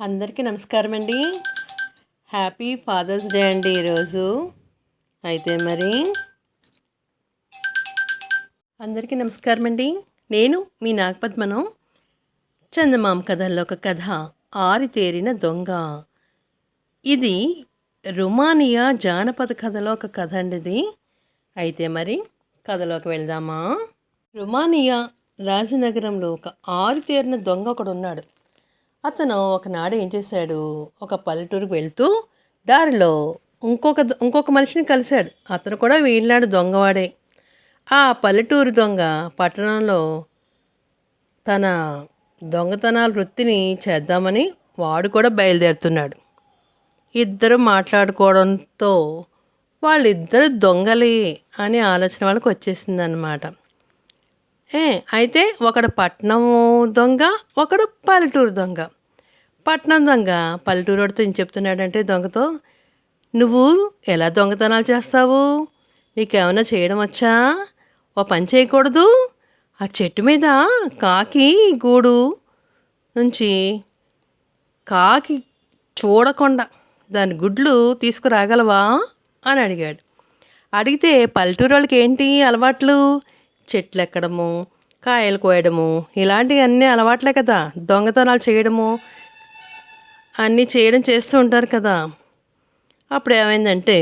అందరికీ నమస్కారం అండి హ్యాపీ ఫాదర్స్ డే అండి ఈరోజు. అయితే మరి అందరికీ నమస్కారం అండి నేను మీ నాగపద్మను. చందమామ కథల్లో ఒక కథ ఆరితేరిన దొంగ. ఇది రుమానియా జానపద కథలో ఒక కథ అండి ఇది. అయితే మరి కథలోకి వెళ్దామా? రుమానియా రాజనగరంలో ఒక ఆరితేరిన దొంగ ఒకడు ఉన్నాడు అతను ఒకనాడు ఏం చేశాడు? ఒక పల్లెటూరుకు వెళ్తూ దారిలో ఇంకొక ఇంకొక మనిషిని కలిశాడు. అతను కూడా వీళ్ళాడు దొంగవాడే. ఆ పల్లెటూరు దొంగ పట్టణంలో తన దొంగతనాల వృత్తిని చేద్దామని వాడు కూడా బయలుదేరుతున్నాడు. ఇద్దరు మాట్లాడుకోవడంతో వాళ్ళిద్దరు దొంగలే అనే ఆలోచన వాళ్ళకి వచ్చేసింది అనమాట ఏ అయితే ఒకడు పట్నం దొంగ ఒకడు పల్లెటూరు దొంగ. పట్నం దొంగ పల్లెటూరు వాడితో ఏం చెప్తున్నాడంటే దొంగతో నువ్వు ఎలా దొంగతనాలు చేస్తావు? నీకేమైనా చేయడం వచ్చా? ఓ పని చేయకూడదు? ఆ చెట్టు మీద కాకి గూడు నుంచి కాకి చూడకుండా దాని గుడ్లు తీసుకురాగలవా? అని అడిగాడు. అడిగితే పల్లెటూరు వాళ్ళకి ఏంటి అలవాట్లు? చెట్లు ఎక్కడము కాయలు కోయడము ఇలాంటివి అన్నీ అలవాట్లే కదా దొంగతనాలు చేయడము. అన్నీ చేయడం చేస్తూ ఉంటారు కదా. అప్పుడు ఏమైందంటే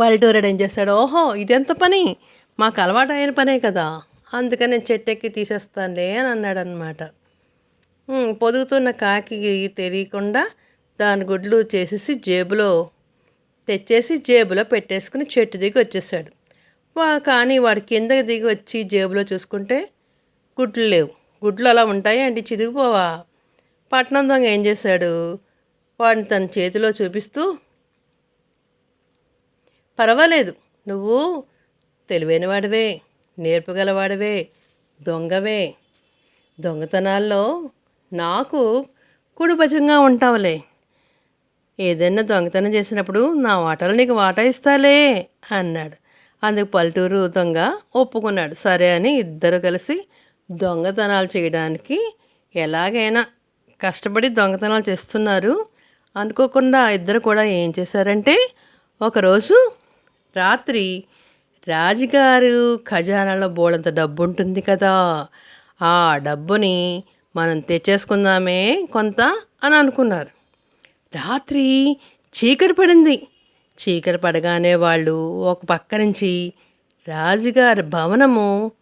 పల్లెటూరుడు ఏం చేస్తాడు ఓహో ఇదెంత పని? మాకు అలవాటు అయిన పనే కదా. అందుకని నేను చెట్టు ఎక్కి తీసేస్తానులే అని అన్నాడనమాట పొదుగుతున్న కాకి తెలియకుండా దాని గుడ్లు చేసేసి జేబులో తెచ్చేసి జేబులో పెట్టేసుకుని చెట్టు దిగి వచ్చేసాడు. వా కానీ వాడు కిందకి దిగి వచ్చి జేబులో చూసుకుంటే గుడ్లు లేవు. గుడ్లు అలా ఉంటాయి అంటే చిదిగిపోవా? పట్నం దొంగ ఏం చేశాడు? వాడిని తన చేతిలో చూపిస్తూ పర్వాలేదు నువ్వు తెలివైన వాడివే నేర్పగలవాడివే దొంగవే. దొంగతనాల్లో నాకు కుడిభజంగా ఉంటావులే. ఏదైనా దొంగతనం చేసినప్పుడు నా వాటలు నీకు వాటా ఇస్తాలే అన్నాడు. అందుకు పల్లెటూరు దొంగ ఒప్పుకున్నాడు. సరే అని ఇద్దరు కలిసి దొంగతనాలు చేయడానికి ఎలాగైనా కష్టపడి దొంగతనాలు చేస్తున్నారు. అనుకోకుండా ఇద్దరు కూడా ఏం చేశారంటే ఒకరోజు రాత్రి రాజుగారు ఖజానాలో బోడంత డబ్బు ఉంటుంది కదా ఆ డబ్బుని మనం తెచ్చేసుకుందామే కొంత అని అనుకున్నారు. రాత్రి చీకటి పడింది. చీకటి పడగానే వాళ్ళు ఒక పక్క నుంచి రాజుగారి భవనము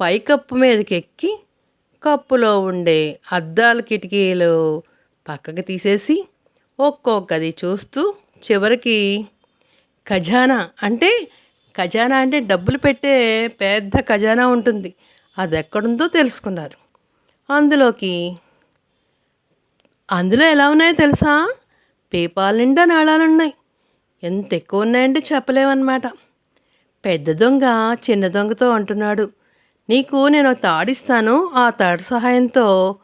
పైకప్పు మీదకి ఎక్కి కప్పులో ఉండే అద్దాల కిటికీలు పక్కకి తీసేసి ఒక్కొక్కది చూస్తూ చివరికి ఖజానా. అంటే ఖజానా అంటే డబ్బులు పెట్టే పెద్ద ఖజానా ఉంటుంది. అది ఎక్కడుందో తెలుసుకున్నారు. అందులోకి అందులో ఎలా ఉన్నాయో తెలుసా? పేపాల నిండా నాళాలున్నాయి. ఎంత ఎక్కువ ఉన్నాయంటే చెప్పలేమన్నమాట. పెద్ద దొంగ చిన్న దొంగతో అంటున్నాడు. నీకు నేను తాడిస్తాను ఆ తాడు సహాయంతో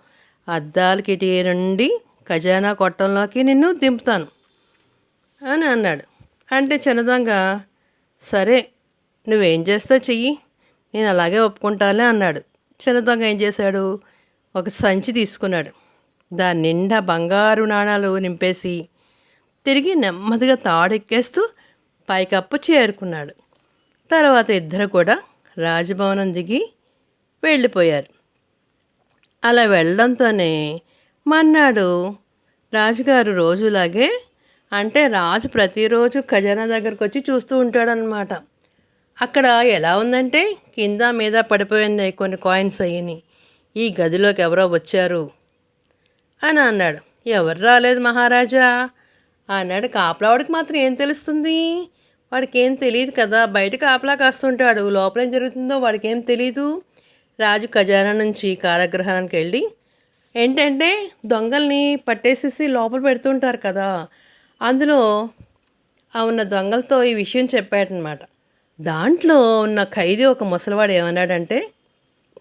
అద్దాల కిటి నుండి ఖజానా కొట్టంలోకి నిన్ను దింపుతాను అని అన్నాడు. అంటే చిన్న సరే నువ్వేం చేస్తావు చెయ్యి నేను అలాగే ఒప్పుకుంటాలే అన్నాడు. చిన్న ఏం చేశాడు? ఒక సంచి తీసుకున్నాడు. దాని నిండా బంగారు నాణాలు నింపేసి తిరిగి నెమ్మదిగా తాడెక్కేస్తూ పైకప్పు చేరుకున్నాడు. తర్వాత ఇద్దరు కూడా రాజభవనం దిగి వెళ్ళిపోయారు. అలా వెళ్ళడంతోనే మన్నాడు రాజుగారు రోజులాగే అంటే రాజు ప్రతిరోజు ఖజానా దగ్గరకు వచ్చి చూస్తూ ఉంటాడనమాట అక్కడ ఎలా ఉందంటే కింద మీద పడిపోయింది కొన్ని కాయిన్స్ అయ్యని. ఈ గదిలోకి ఎవరో వచ్చారు? అని అన్నాడు. ఎవరు రాలేదు మహారాజా? అన్నాడు. కాపలావాడికి మాత్రం ఏం తెలుస్తుంది? వాడికి ఏం తెలియదు కదా. బయట కాపలా కాస్తుంటాడు. లోపల ఏం జరుగుతుందో వాడికి ఏం తెలియదు రాజు ఖజానా నుంచి కారాగ్రహానికి వెళ్ళి ఏంటంటే దొంగల్ని పట్టేసేసి లోపల పెడుతుంటారు కదా. అందులో ఉన్న దొంగలతో ఈ విషయం చెప్పాడనమాట దాంట్లో ఉన్న ఖైదీ ఒక ముసలివాడు ఏమన్నాడంటే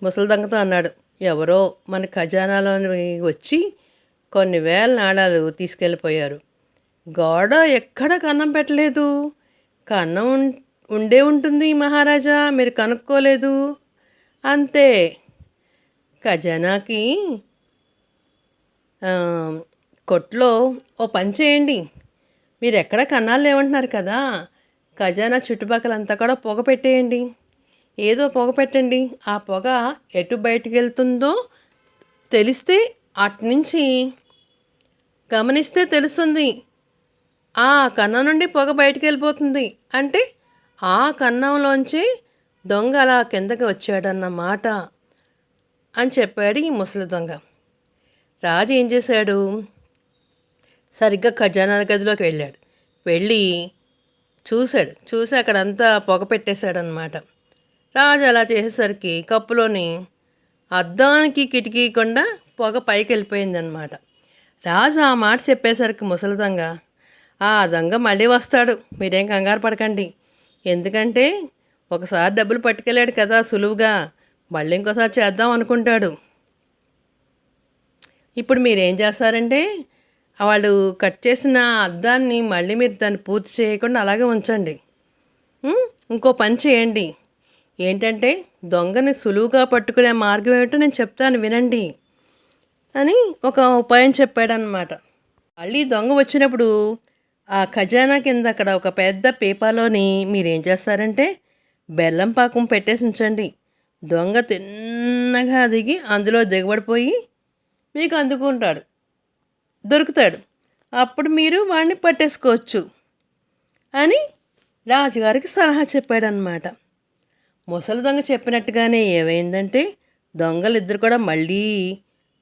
ముసలి దొంగతో అన్నాడు ఎవరో మన ఖజానాలో వచ్చి కొన్ని వేల నాణాలు తీసుకెళ్ళిపోయారు. గోడ ఎక్కడ కన్నం పెట్టలేదు. కన్నం ఉండే ఉంటుంది మహారాజా మీరు కనుక్కోలేదు. అంతే. ఖజానాకి కొట్లో ఓ పని చేయండి. మీరు ఎక్కడ కన్నాలు లేవంటున్నారు కదా. ఖజానా చుట్టుపక్కలంతా కూడా పొగ పెట్టేయండి. ఏదో పొగ పెట్టండి. ఆ పొగ ఎటు బయటికి వెళ్తుందో తెలిస్తే అట్నుంచి గమనిస్తే తెలుస్తుంది. ఆ కన్నం నుండి పొగ బయటికి వెళ్ళిపోతుంది. అంటే ఆ కన్నంలోంచి దొంగ అలా కిందకి వచ్చాడన్నమాట అని చెప్పాడు ఈ ముసలి దొంగ. రాజు ఏం చేశాడు? సరిగ్గా ఖజానా గదిలోకి వెళ్ళాడు. వెళ్ళి చూశాడు. చూసి అక్కడంతా పొగ పెట్టేశాడనమాట రాజు అలా చేసేసరికి కప్పులోని అద్దానికి కిటికీ కొండ పొగ పైకి వెళ్ళిపోయిందనమాట రాజు ఆ మాట చెప్పేసరికి ముసలి దొంగ ఆ దొంగ మళ్ళీ వస్తాడు. మీరేం కంగారు పడకండి. ఎందుకంటే ఒకసారి డబ్బులు పట్టుకెళ్ళాడు కదా సులువుగా. మళ్ళీ ఇంకోసారి చేద్దాం అనుకుంటాడు. ఇప్పుడు మీరేం చేస్తారంటే వాళ్ళు కట్ చేసిన అద్దాన్ని మళ్ళీ మీరు దాన్ని పూర్తి చేయకుండా అలాగే ఉంచండి. ఇంకో పని చేయండి. ఏంటంటే దొంగని సులువుగా పట్టుకునే మార్గం ఏమిటో నేను చెప్తాను వినండి అని ఒక ఉపాయం చెప్పాడనమాట మళ్ళీ దొంగ వచ్చినప్పుడు ఆ ఖజానా కింద అక్కడ ఒక పెద్ద పీపాలోని మీరేం చేస్తారంటే బెల్లం పాకం పెట్టేసి ఉంచండి. దొంగ తిన్నగా దిగి అందులో దిగబడిపోయి మీకు అందుకుంటాడు. దొరుకుతాడు. అప్పుడు మీరు వాడిని పట్టేసుకోవచ్చు అని రాజుగారికి సలహా చెప్పాడనమాట ముసలి దొంగ చెప్పినట్టుగానే ఏమైందంటే దొంగలు ఇద్దరు కూడా మళ్ళీ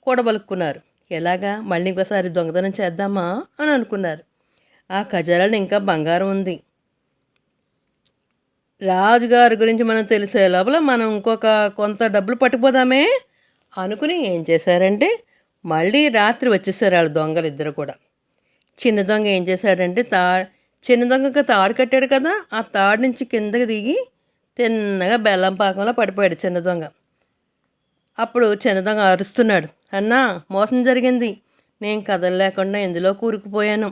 కూడబలుక్కున్నారు. ఎలాగా? మళ్ళీ ఇంకోసారి దొంగతనం చేద్దామా అని అనుకున్నారు. ఆ ఖజానాలు ఇంకా బంగారం ఉంది. రాజుగారి గురించి మనం తెలిసే లోపల మనం ఇంకొక కొంత డబ్బులు పట్టుకుపోదామే అనుకుని ఏం చేశారంటే మళ్ళీ రాత్రి వచ్చేసారు వాళ్ళ దొంగలు ఇద్దరు కూడా. చిన్న దొంగ ఏం చేశాడంటే తా చిన్న దొంగకి తాడు కట్టాడు కదా ఆ తాడు నుంచి కిందకి దిగి తిన్నగా బెల్లం పాకంలో పడిపోయాడు చిన్న దొంగ. అప్పుడు చిన్న దొంగ అరుస్తున్నాడు అన్నా మోసం జరిగింది. నేను కదలలేకుండా ఎందులో కూరుకుపోయాను.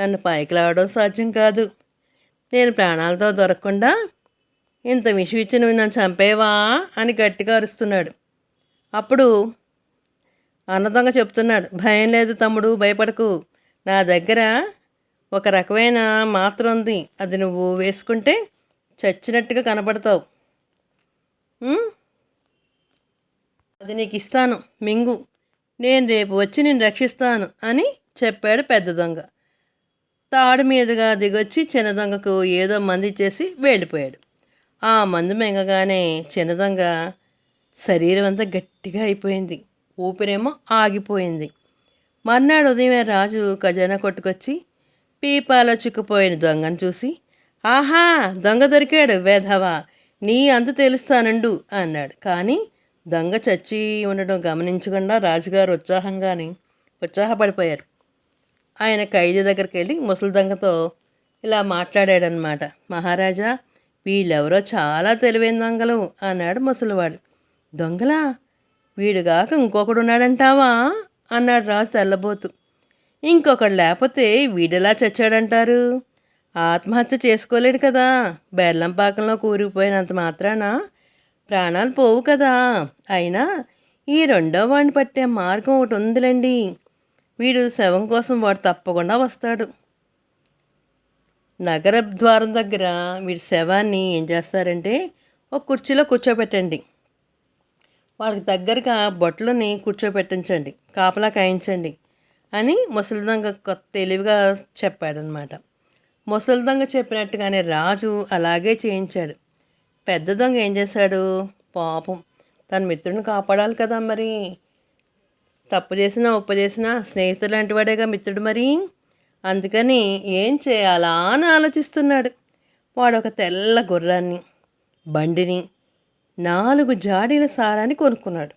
నన్ను పైకి లావడం సాధ్యం కాదు. నేను ప్రాణాలతో దొరకకుండా ఇంత విషం ఇచ్చి నువ్వు నన్ను చంపేవా అని గట్టిగా అరుస్తున్నాడు. అప్పుడు అన్నదొంగ చెప్తున్నాడు భయం లేదు తమ్ముడు భయపడకు. నా దగ్గర ఒక రకమైన మాత్ర ఉంది. అది నువ్వు వేసుకుంటే చచ్చినట్టుగా కనపడతావు. అది నీకు ఇస్తాను. మింగు. నేను రేపు వచ్చి నేను రక్షిస్తాను అని చెప్పాడు పెద్ద దొంగ. తాడు మీదుగా దిగొచ్చి చిన్న దొంగకు ఏదో మంది చేసి వెళ్ళిపోయాడు. ఆ మందు మింగగానే చిన్న దొంగ శరీరం అంతా గట్టిగా అయిపోయింది. ఊపిరేమో ఆగిపోయింది. మర్నాడు ఉదయమే రాజు ఖజానా కొట్టుకొచ్చి పీపాలో చిక్కుపోయిన దొంగను చూసి ఆహా దొంగ దొరికాడు వేధవా నీ అంత తెలుస్తానండు అన్నాడు. కానీ దొంగ చచ్చి ఉండడం గమనించకుండా రాజుగారు ఉత్సాహంగాని ఉత్సాహపడిపోయారు. ఆయన ఖైదీ దగ్గరికి వెళ్ళి ముసలి దొంగతో ఇలా మాట్లాడాడనమాట మహారాజా వీళ్ళెవరో చాలా తెలివైన దొంగలు అన్నాడు ముసలివాడు. దొంగలా? వీడుగాక ఇంకొకడు ఉన్నాడంటావా అన్నాడు రాజు తెల్లబోతు. ఇంకొకడు లేకపోతే వీడెలా చచ్చాడంటారు? ఆత్మహత్య చేసుకోలేడు కదా. బెల్లం పాకంలో కూరిపోయినంత మాత్రాన ప్రాణాలు పోవు కదా. అయినా ఈ రెండో వాడిని పట్టే మార్గం ఒకటి ఉందిలేండి వీడు శవం కోసం వాడు తప్పకుండా వస్తాడు. నగర ద్వారం దగ్గర వీడి శవాన్ని ఏం చేస్తారంటే ఒక కుర్చీలో కూర్చోబెట్టండి వాళ్ళకి దగ్గరగా బొట్లని కూర్చోబెట్టించండి కాపలా కాయించండి అని ముసలి దొంగ కొత్త తెలివిగా చెప్పాడనమాట. ముసలి దొంగ చెప్పినట్టుగానే రాజు అలాగే చేయించాడు. పెద్ద దొంగ ఏం చేశాడు? పాపం తన మిత్రుడిని కాపాడాలి కదా మరి. తప్పు చేసినా ఉప్పు చేసినా స్నేహితుడు లాంటి వాడేగా మిత్రుడు మరి. అందుకని ఏం చేయాలా అని ఆలోచిస్తున్నాడు. వాడు ఒక తెల్ల గుర్రాన్ని బండిని నాలుగు జాడీల సారాన్ని కొనుక్కున్నాడు.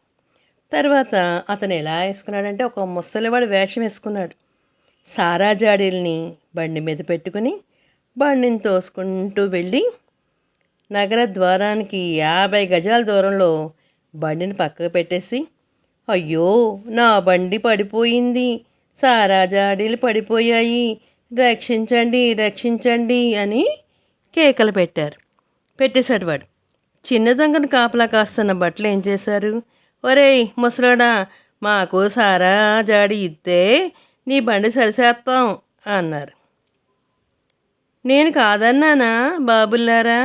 తర్వాత అతను ఎలా వేసుకున్నాడంటే ఒక ముసలివాడు వేషం వేసుకున్నాడు. సారా జాడీల్ని బండి మీద పెట్టుకుని బండిని తోసుకుంటూ వెళ్ళి నగర ద్వారానికి యాభై గజాల దూరంలో బండిని పక్కకు పెట్టేసి అయ్యో నా బండి పడిపోయింది. సారా జాడీలు పడిపోయాయి. రక్షించండి రక్షించండి అని కేకలు పెట్టారు. పెట్టేశాడు వాడు. చిన్న దొంగను కాపలా కాస్తున్న బట్టలు ఏం చేశారు? ఒరేయ్ ముసలాడా మాకు సారా జాడి ఇస్తే నీ బండి సరిసేస్తాం అన్నారు. నేను కాదన్నానా బాబుల్లారా?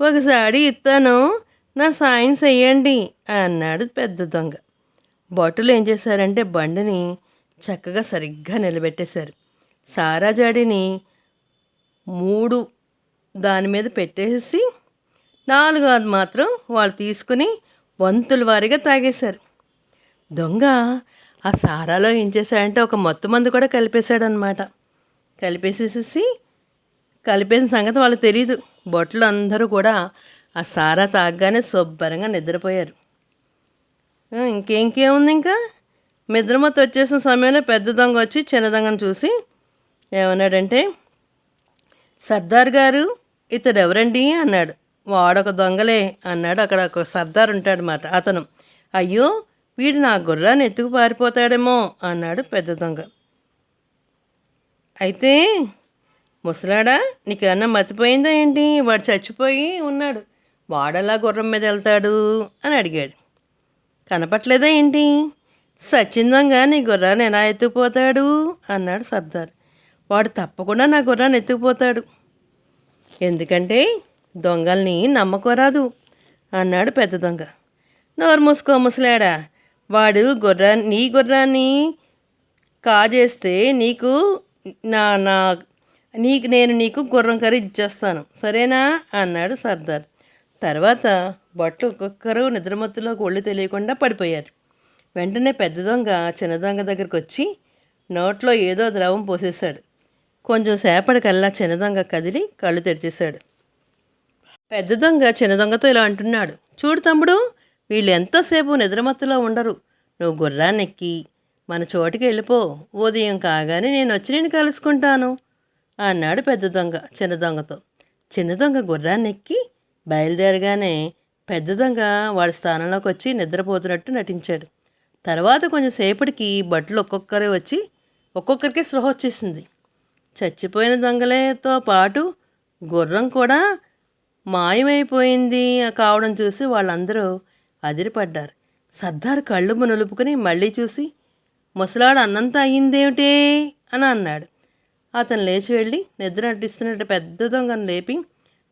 ఒకసారి ఇస్తాను నా సాయం చెయ్యండి అన్నాడు పెద్ద దొంగ. భటులు ఏం చేశారంటే బండిని చక్కగా సరిగ్గా నిలబెట్టేశారు. సారా జాడిని మూడు దాని మీద పెట్టేసి నాలుగు అది మాత్రం వాళ్ళు తీసుకుని వంతుల వారీగా తాగేశారు. దొంగ ఆ సారాలో ఏం చేశాడంటే ఒక మొత్తం మందు కూడా కలిపేశాడనమాట కలిపేసేసేసి కలిపేసిన సంగతి వాళ్ళకి తెలియదు బొట్లు అందరూ కూడా ఆ సారా తాగగానే శుభ్రంగా నిద్రపోయారు. ఇంకేంకేముంది ఇంకా మిద్రమత్త వచ్చేసిన సమయంలో పెద్ద దొంగ వచ్చి చిన్న దొంగను చూసి ఏమన్నాడంటే సర్దార్ గారు ఇతడు ఎవరండి అన్నాడు. వాడొక దొంగలే అన్నాడు. అక్కడ ఒక సర్దార్ ఉంటాడు మాట అతను. అయ్యో వీడు నా గుర్రాన్ని ఎత్తుకు పారిపోతాడేమో అన్నాడు పెద్ద దొంగ. అయితే ముసలాడా నీకేమన్నా మతిపోయిందా ఏంటి? వాడు చచ్చిపోయి ఉన్నాడు. వాడలా గుర్రం మీద వెళ్తాడు అని అడిగాడు. కనపట్లేదా ఏంటి? సచ్చిందంగా నీ గుర్రాన్ని ఎలా ఎత్తుకుపోతాడు? అన్నాడు సర్దార్. వాడు తప్పకుండా నా గుర్రాన్ని ఎత్తుకుపోతాడు. ఎందుకంటే దొంగల్ని నమ్మకోరాదు అన్నాడు పెద్ద దొంగ. నోరు మూసుకో ముసలాడా. వాడు గుర్రాన్ని నీ గుర్రాన్ని కాజేస్తే నీకు నా నా నీకు నేను నీకు గుర్రం కర్రీ ఇచ్చేస్తాను. సరేనా? అన్నాడు సర్దార్. తర్వాత బొట్లు ఒక్కొక్కరు నిద్రమత్తులోకి ఒళ్ళు తెలియకుండా పడిపోయారు. వెంటనే పెద్ద దొంగ చిన్న దొంగ దగ్గరికి వచ్చి నోట్లో ఏదో ద్రవం పోసేశాడు. కొంచెం సేపటికల్లా చిన్న దొంగ కదిలి కళ్ళు తెరిచేశాడు. పెద్ద దొంగ చిన్న దొంగతో ఇలా అంటున్నాడు. చూడు తమ్ముడు వీళ్ళు ఎంతోసేపు నిద్రమత్తులో ఉండరు. నువ్వు గుర్రాన్ని ఎక్కి మన చోటికి వెళ్ళిపో. ఉదయం కాగానే నేను వచ్చి నేను కలుసుకుంటాను అన్నాడు పెద్ద దొంగ చిన్న దొంగతో. చిన్న దొంగ గుర్రాన్ని ఎక్కి బయలుదేరగానే పెద్ద దొంగ వాళ్ళ స్థానంలోకి వచ్చి నిద్రపోతున్నట్టు నటించాడు. తర్వాత కొంచెం సేపటికి బట్టలు ఒక్కొక్కరే వచ్చి ఒక్కొక్కరికి స్పృహ వచ్చేసింది. చచ్చిపోయిన దొంగలతో పాటు గుర్రం కూడా మాయమైపోయింది కావడం చూసి వాళ్ళందరూ అదిరిపడ్డారు. సర్దార్ కళ్ళు మునులుపుకుని మళ్ళీ చూసి ముసలాడు అన్నంతా అయ్యిందేమిటే? అని అన్నాడు. అతను లేచి వెళ్ళి నిద్ర నటిస్తున్నట్టు పెద్ద దొంగను లేపి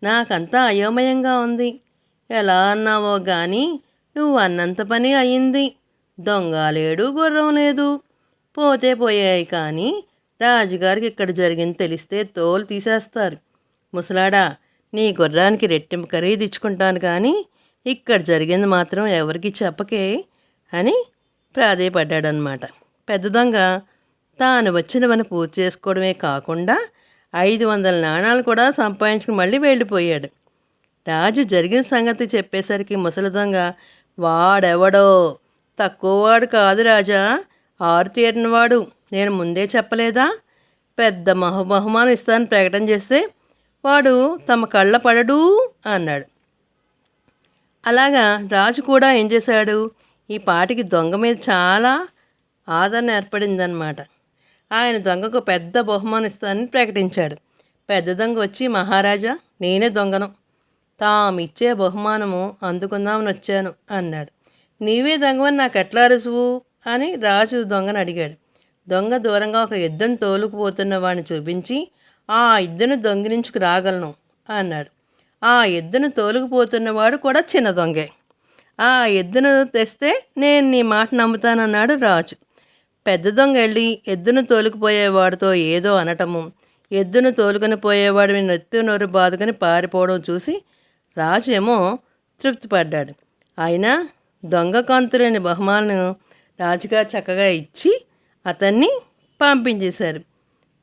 నాకంతా అయోమయంగా ఉంది. ఎలా అన్నావో గాని నువ్వు అన్నంత పని అయింది. దొంగ లేడు గుర్రం లేదు. పోతే పోయాయి కానీ రాజుగారికి ఇక్కడ జరిగింది తెలిస్తే తోలు తీసేస్తారు. ముసలాడా నీ గుర్రానికి రెట్టింపు ఖరీదు ఇచ్చుకుంటాను కానీ ఇక్కడ జరిగింది మాత్రం ఎవరికి చెప్పకే అని ప్రాధేయపడ్డాడనమాట పెద్ద దొంగ తాను వచ్చిన పని పూర్తి చేసుకోవడమే కాకుండా ఐదు వందల నాణాలు కూడా సంపాదించుకుని మళ్ళీ వెళ్ళిపోయాడు. రాజు జరిగిన సంగతి చెప్పేసరికి ముసలి దొంగ వాడెవడో? తక్కువవాడు కాదు రాజా. ఆరు తీరినవాడు నేను ముందే చెప్పలేదా? పెద్ద మహు బహుమానం ఇస్తానని ప్రకటన చేస్తే వాడు తమ కళ్ళ పడడు అన్నాడు. అలాగా రాజు కూడా ఏం చేశాడు? ఈ పాటికి దొంగ మీద చాలా ఆదరణ ఏర్పడిందనమాట ఆయన దొంగకు పెద్ద బహుమానం ఇస్తానని ప్రకటించాడు. పెద్ద దొంగ వచ్చి మహారాజా నేనే దొంగను. తామిచ్చే బహుమానము అందుకుందామని వచ్చాను అన్నాడు. నీవే దొంగవని నాకు ఎట్లా రుసువు అని రాజు దొంగను అడిగాడు. దొంగ దూరంగా ఒక యుద్ధం తోలుకుపోతున్న వాడిని చూపించి ఆ ఎద్దును దొంగిలించుకు రాగలను అన్నాడు. ఆ ఎద్దును తోలుకుపోతున్నవాడు కూడా చిన్న దొంగే. ఆ ఎద్దును తెస్తే నేను నీ మాట నమ్ముతానన్నాడు రాజు. పెద్ద దొంగ వెళ్ళి ఎద్దును తోలుకుపోయేవాడితో ఏదో అనటము ఎద్దును తోలుకొని పోయేవాడి నెత్తి నోరు బాదుకొని పారిపోవడం చూసి రాజేమో తృప్తిపడ్డాడు. అయినా దొంగ కాంతులేని బహుమాలను రాజుగారు చక్కగా ఇచ్చి అతన్ని పంపించేశారు.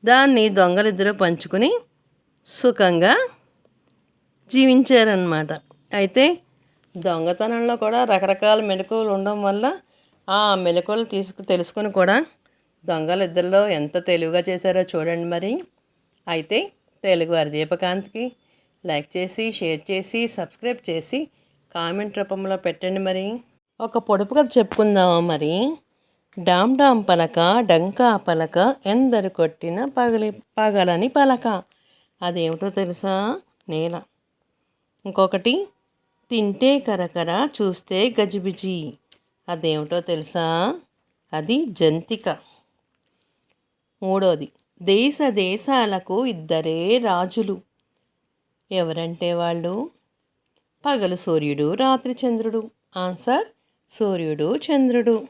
దాన్ని దొంగలిద్దరూ పంచుకుని సుఖంగా జీవించారనమాట అయితే దొంగతనంలో కూడా రకరకాల మెలకువలు ఉండడం వల్ల ఆ మెలకువలు తీసుకు తెలుసుకుని కూడా దొంగలు ఇద్దరిలో ఎంత తెలివిగా చేశారో చూడండి మరి. అయితే తెలుగువారి దీపకాంత్కి లైక్ చేసి షేర్ చేసి సబ్స్క్రైబ్ చేసి కామెంట్ రూపంలో పెట్టండి మరి. ఒక పొడుపు కథ చెప్పుకుందామా మరి. డామ్ డామ్ పలక డంకా పలక ఎందరు కొట్టిన పగలి పగలని పలక. అదేమిటో తెలుసా? నేల. ఇంకొకటి తింటే కరకర చూస్తే గజిబిజి. అదేమిటో తెలుసా? అది జంతిక. మూడోది దేశ దేశాలకు ఇద్దరే రాజులు. ఎవరంటే వాళ్ళు? పగలు సూర్యుడు రాత్రి చంద్రుడు. ఆన్సర్ సూర్యుడు చంద్రుడు.